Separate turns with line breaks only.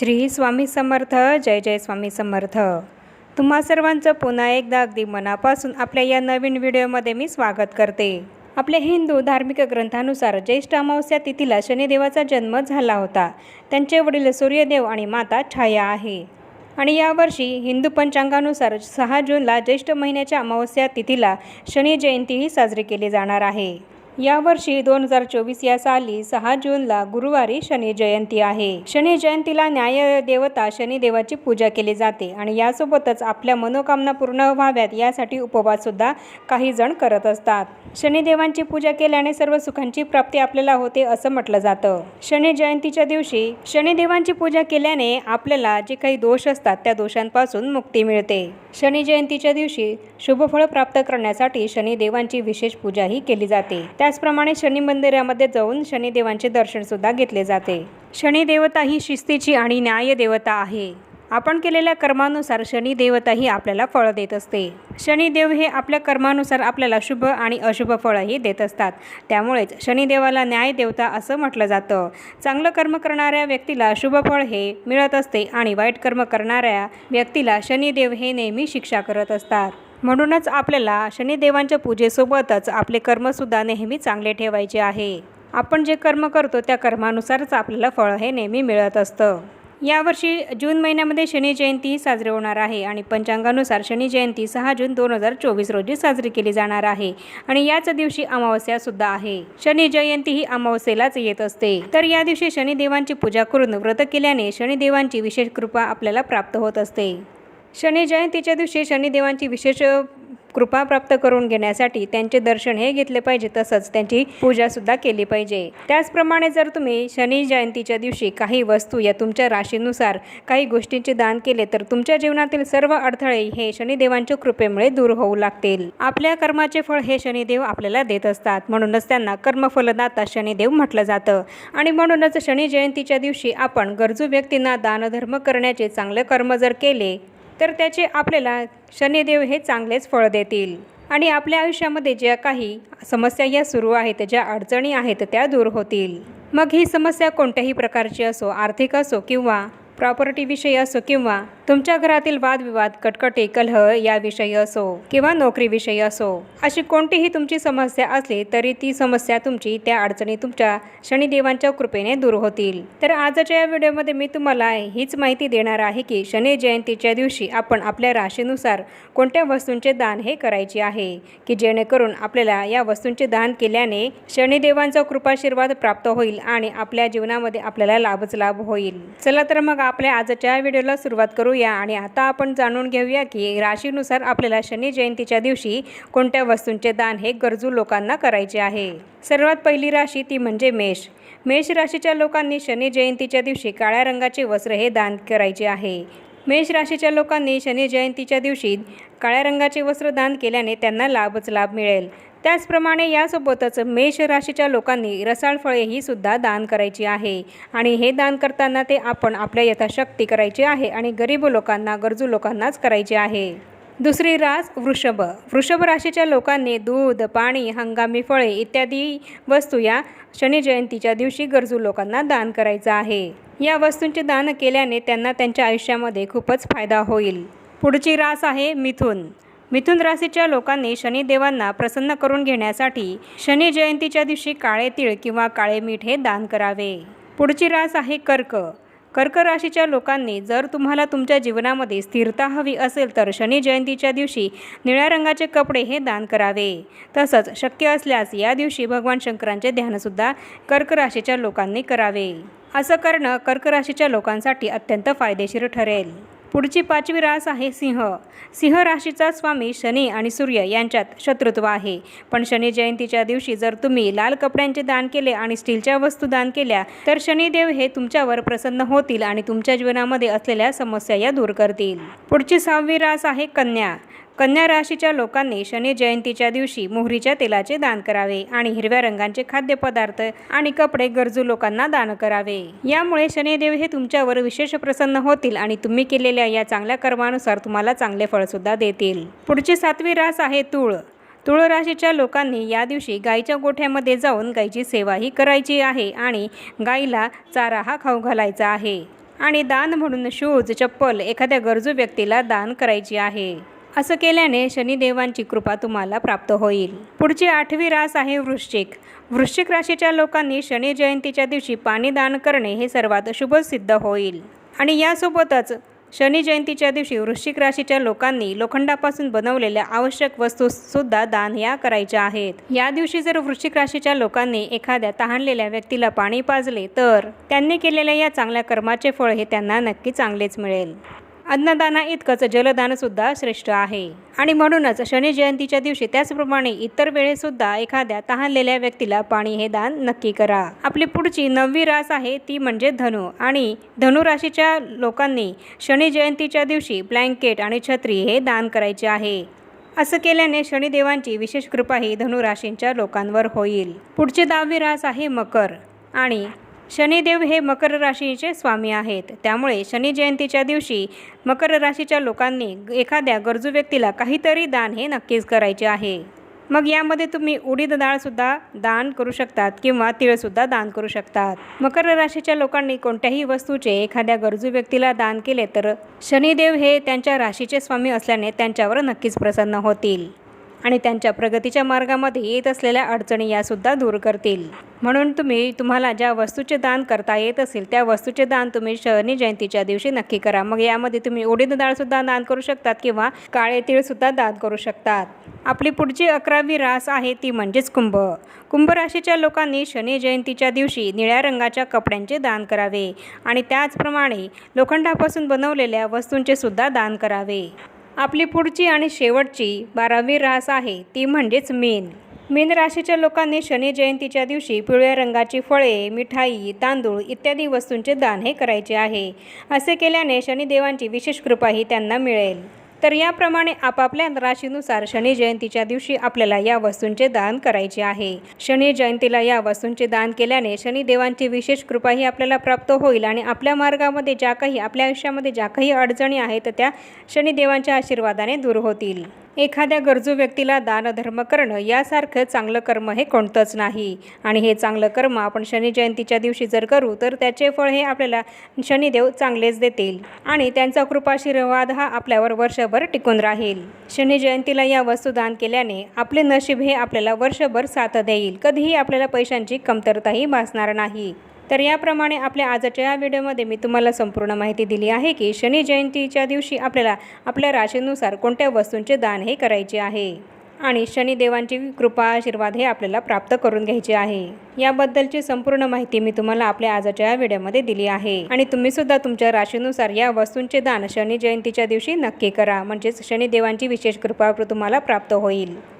श्री स्वामी समर्थ जय जय स्वामी समर्थ. तुम्हा सर्वांचं पुन्हा एकदा अगदी मनापासून आपल्या या नवीन व्हिडिओमध्ये मी स्वागत करते. आपल्या हिंदू धार्मिक ग्रंथानुसार ज्येष्ठ अमावस्या तिथीला शनिदेवाचा जन्म झाला होता. त्यांचे वडील सूर्यदेव आणि माता छाया आहे. आणि यावर्षी हिंदू पंचांगानुसार सहा जूनला ज्येष्ठ महिन्याच्या अमावस्या तिथीला शनी जयंतीही साजरी केली जाणार आहे. यावर्षी दोन हजार चोवीस या साली सहा जूनला गुरुवारी शनी जयंती आहे. शनी जयंतीला न्याय देवता शनिदेवाची पूजा केली जाते आणि यासोबतच आपल्या मनोकामना पूर्ण व्हाव्यात यासाठी उपवास सुद्धा काही जण करत असतात. शनिदेवांची पूजा केल्याने सर्व सुखांची प्राप्ती आपल्याला होते असं म्हटलं जातं. शनी जयंतीच्या दिवशी शनिदेवांची पूजा केल्याने आपल्याला जे काही दोष असतात त्या दोषांपासून मुक्ती मिळते. शनी जयंतीच्या दिवशी शुभफळ प्राप्त करण्यासाठी शनिदेवांची विशेष पूजाही केली जाते. त्या त्याचप्रमाणे शनी मंदिरामध्ये जाऊन शनिदेवांचे दर्शनसुद्धा घेतले जाते. शनिदेवता ही शिस्तीची आणि न्यायदेवता आहे. आपण केलेल्या कर्मानुसार शनिदेवताही आपल्याला फळं देत असते. शनिदेव हे आपल्या कर्मानुसार आपल्याला शुभ आणि अशुभ फळंही देत असतात. त्यामुळेच शनिदेवाला न्यायदेवता असं म्हटलं जातं. चांगलं कर्म करणाऱ्या व्यक्तीला शुभ फळ हे मिळत असते आणि वाईट कर्म करणाऱ्या व्यक्तीला शनिदेव हे नेहमी शिक्षा करत असतात. म्हणूनच आपल्याला शनिदेवांच्या पूजेसोबतच आपले कर्मसुद्धा नेहमी चांगले ठेवायचे आहे. आपण जे कर्म करतो त्या कर्मानुसारच आपल्याला फळ हे नेहमी मिळत असतं. यावर्षी जून महिन्यामध्ये शनी जयंती साजरी होणार आहे आणि पंचांगानुसार शनी जयंती सहा जून दोन हजार चोवीस रोजी साजरी केली जाणार आहे आणि याच दिवशी अमावस्या सुद्धा आहे. शनी जयंती ही अमावस्येलाच येत असते. तर या दिवशी शनिदेवांची पूजा करून व्रत केल्याने शनिदेवांची विशेष कृपा आपल्याला प्राप्त होत असते. शनी जयंतीच्या दिवशी शनिदेवांची विशेष कृपा प्राप्त करून घेण्यासाठी त्यांचे दर्शन हे घेतले पाहिजे तसंच त्यांची पूजासुद्धा केली पाहिजे. त्याचप्रमाणे जर तुम्ही शनी जयंतीच्या दिवशी काही वस्तू या तुमच्या राशीनुसार काही गोष्टींचे दान केले तर तुमच्या जीवनातील सर्व अडथळे हे शनिदेवांच्या कृपेमुळे दूर होऊ लागतील. आपल्या कर्माचे फळ हे शनिदेव आपल्याला देत असतात. म्हणूनच त्यांना कर्मफलदाता शनिदेव म्हटलं जातं. आणि म्हणूनच शनी जयंतीच्या दिवशी आपण गरजू व्यक्तींना दानधर्म करण्याचे चांगले कर्म जर केले तर त्याचे आपल्याला शनिदेव हे चांगलेच फळ देतील. आणि आपल्या आयुष्यामध्ये ज्या काही समस्या या सुरू आहेत ज्या अडचणी आहेत त्या दूर होतील. मग ही समस्या कोणत्याही प्रकारची असो आर्थिक असो किंवा प्रॉपर्टीविषयी असो किंवा तुमच्या घरातील वादविवाद कटकटे कलह याविषयी असो किंवा नोकरीविषयी असो अशी कोणतीही तुमची समस्या असली तरी ती समस्या तुमची त्या अडचणी तुमच्या शनिदेवांच्या कृपेने दूर होतील. तर आजच्या या व्हिडिओमध्ये मी तुम्हाला हीच माहिती देणार आहे की शनी जयंतीच्या दिवशी आपण आपल्या राशीनुसार कोणत्या वस्तूंचे दान हे करायचे आहे की जेणेकरून आपल्याला या वस्तूंचे दान केल्याने शनिदेवांचा कृपाशीर्वाद प्राप्त होईल आणि आपल्या जीवनामध्ये आपल्याला लाभच लाभ होईल. चला तर मग आपल्या आजच्या व्हिडिओला सुरुवात करूया आणि आता आपण जाणून घेऊया की राशीनुसार आपल्याला शनी जयंतीच्या दिवशी कोणत्या वस्तूंचे दान हे गरजू लोकांना करायचे आहे. सर्वात पहिली राशी ती म्हणजे मेष. मेष राशीच्या लोकांनी शनी जयंतीच्या दिवशी काळ्या रंगाचे वस्त्र हे दान करायचे आहे. मेष राशीच्या लोकांनी शनी जयंतीच्या दिवशी काळ्या रंगाचे वस्त्र दान केल्याने त्यांना लाभच लाभ मिळेल. त्याचप्रमाणे यासोबतच मेष राशीच्या लोकांनी रसाळ फळे ही सुद्धा दान करायची आहे. आणि हे दान करताना ते आपण आपल्या यथाशक्ती करायची आहे आणि गरीब लोकांना गरजू लोकांनाच करायचे आहे. दुसरी रास वृषभ. वृषभ राशीच्या लोकांनी दूध पाणी हंगामी फळे इत्यादी वस्तू या शनी जयंतीच्या दिवशी गरजू लोकांना दान करायचं आहे. या वस्तूंचे दान केल्याने त्यांना त्यांच्या आयुष्यामध्ये खूपच फायदा होईल. पुढची रास आहे मिथुन. मिथुन राशीच्या लोकांनी शनिदेवांना प्रसन्न करून घेण्यासाठी शनी जयंतीच्या दिवशी काळे तीळ किंवा काळे मीठ हे दान करावे. पुढची रास आहे कर्क. कर्क राशीच्या लोकांनी जर तुम्हाला तुमच्या जीवनामध्ये स्थिरता हवी असेल तर शनी जयंतीच्या दिवशी निळ्या रंगाचे कपडे हे दान करावे. तसंच शक्य असल्यास या दिवशी भगवान शंकरांचे ध्यानसुद्धा कर्क राशीच्या लोकांनी करावे. असं करणं कर्क राशीच्या लोकांसाठी अत्यंत फायदेशीर ठरेल. पुढची पाचवी रास आहे सिंह. सिंह राशीचा स्वामी शनी आणि सूर्य यांच्यात शत्रुत्व आहे. पण शनी जयंतीच्या दिवशी जर तुम्ही लाल कपड्यांचे दान केले आणि स्टीलच्या वस्तू दान केल्या तर शनिदेव हे तुमच्यावर प्रसन्न होतील आणि तुमच्या जीवनामध्ये असलेल्या समस्या या दूर करतील. पुढची सहावी रास आहे कन्या. कन्या राशीच्या लोकांनी शनी जयंतीच्या दिवशी मोहरीच्या तेलाचे दान करावे आणि हिरव्या रंगांचे खाद्यपदार्थ आणि कपडे गरजू लोकांना दान करावे. यामुळे शनिदेव हे तुमच्यावर विशेष प्रसन्न होतील आणि तुम्ही केलेल्या या चांगल्या कर्मानुसार तुम्हाला चांगले फळसुद्धा देतील. पुढची सातवी रास आहे तुळ. तुळ राशीच्या लोकांनी या दिवशी गाईच्या गोठ्यामध्ये जाऊन गाईची सेवाही करायची आहे आणि गाईला चारा हा खाऊ घालायचा आहे. आणि दान म्हणून शूज चप्पल एखाद्या गरजू व्यक्तीला दान करायची आहे. असं केल्याने शनिदेवांची कृपा तुम्हाला प्राप्त होईल. पुढची आठवी रास आहे वृश्चिक. वृश्चिक राशीच्या लोकांनी शनी जयंतीच्या दिवशी पाणी दान करणे हे सर्वात शुभ सिद्ध होईल. आणि यासोबतच शनी जयंतीच्या दिवशी वृश्चिक राशीच्या लोकांनी लोखंडापासून बनवलेल्या आवश्यक वस्तू सुद्धा दान या करायच्या आहेत. या दिवशी जर वृश्चिक राशीच्या लोकांनी एखाद्या तहानलेल्या व्यक्तीला पाणी पाजले तर त्यांनी केलेल्या या चांगल्या कर्माचे फळ हे त्यांना नक्की चांगलेच मिळेल. अन्नदाना इतकंच जलदानसुद्धा श्रेष्ठ आहे. आणि म्हणूनच शनी जयंतीच्या दिवशी त्याचप्रमाणे इतर वेळेसुद्धा एखाद्या तहानलेल्या व्यक्तीला पाणी हे दान नक्की करा. आपली पुढची नववी रास आहे ती म्हणजे धनु. आणि धनु राशीच्या लोकांनी शनी जयंतीच्या दिवशी ब्लँकेट आणि छत्री हे दान करायचे आहे. असं केल्याने शनिदेवांची विशेष कृपा ही धनुराशींच्या लोकांवर होईल. पुढची दहावी रास आहे मकर. आणि शनिदेव हे मकर राशीचे स्वामी आहेत. त्यामुळे शनी जयंतीच्या दिवशी मकर राशीच्या लोकांनी एखाद्या गरजू व्यक्तीला काहीतरी दान हे नक्कीच करायचे आहे. मग यामध्ये तुम्ही उडीद डाळसुद्धा दान करू शकतात किंवा तिळसुद्धा दान करू शकतात. मकर राशीच्या लोकांनी कोणत्याही वस्तूचे एखाद्या गरजू व्यक्तीला दान केले तर शनिदेव हे त्यांच्या राशीचे स्वामी असल्याने त्यांच्यावर नक्कीच प्रसन्न होतील. आणि त्यांच्या प्रगतीच्या मार्गामध्ये येत असलेल्या अडचणी यासुद्धा दूर करतील. म्हणून तुम्ही तुम्हाला ज्या वस्तूचे दान करता येत असेल त्या वस्तूचे दान तुम्ही शनी जयंतीच्या दिवशी नक्की करा. मग यामध्ये तुम्ही उडीद डाळसुद्धा दान करू शकतात किंवा काळे तीळसुद्धा दान करू शकतात. आपली पुढची अकरावी रास आहे ती म्हणजेच कुंभ. कुंभ राशीच्या लोकांनी शनी जयंतीच्या दिवशी निळ्या रंगाच्या कपड्यांचे दान करावे आणि त्याचप्रमाणे लोखंडापासून बनवलेल्या वस्तूंचे सुद्धा दान करावे. आपली पुढची आणि शेवटची बारावी रास आहे ती म्हणजेच मीन. मीन राशीच्या लोकांनी शनी जयंतीच्या दिवशी पिवळ्या रंगाची फळे मिठाई तांदूळ इत्यादी वस्तूंचे दान हे करायचे आहे. असे केल्याने शनिदेवांची विशेष कृपाही त्यांना मिळेल. तर याप्रमाणे आपापल्या राशीनुसार शनी जयंतीच्या दिवशी आपल्याला या वस्तूंचे दान करायचे आहे. शनी जयंतीला या वस्तूंचे दान केल्याने शनिदेवांची विशेष कृपाही आपल्याला प्राप्त होईल आणि आपल्या मार्गामध्ये ज्या काही आपल्या आयुष्यामध्ये ज्या काही अडचणी आहेत त्या शनिदेवांच्या आशीर्वादाने दूर होतील. एखाद्या गरजू व्यक्तीला दानधर्म करणं यासारखं चांगलं कर्म हे कोणतंच नाही. आणि हे चांगलं कर्म आपण शनी जयंतीच्या दिवशी जर करू तर त्याचे फळ हे आपल्याला शनिदेव चांगलेच देतील. आणि त्यांचा कृपाशीर्वाद हा आपल्यावर वर्षभर टिकून राहील. शनी जयंतीला या वस्तू दान केल्याने आपले नशीब हे आपल्याला वर्षभर साथ देईल. कधीही आपल्याला पैशांची कमतरताही भासणार नाही. तर याप्रमाणे आपल्या आजच्या या व्हिडिओमध्ये मी तुम्हाला संपूर्ण माहिती दिली आहे की शनी जयंतीच्या दिवशी आपल्याला आपल्या राशीनुसार कोणत्या वस्तूंचे दान हे करायचे आहे? आणि शनिदेवांची कृपा आशीर्वाद हे आपल्याला प्राप्त करून घ्यायचे आहे. याबद्दलची संपूर्ण माहिती मी तुम्हाला आपल्या आजच्या या व्हिडिओमध्ये दिली आहे. आणि तुम्ही सुद्धा तुमच्या राशीनुसार या वस्तूंचे दान शनी जयंतीच्या दिवशी नक्की करा. म्हणजेच शनिदेवांची विशेष कृपा तुम्हाला प्राप्त होईल.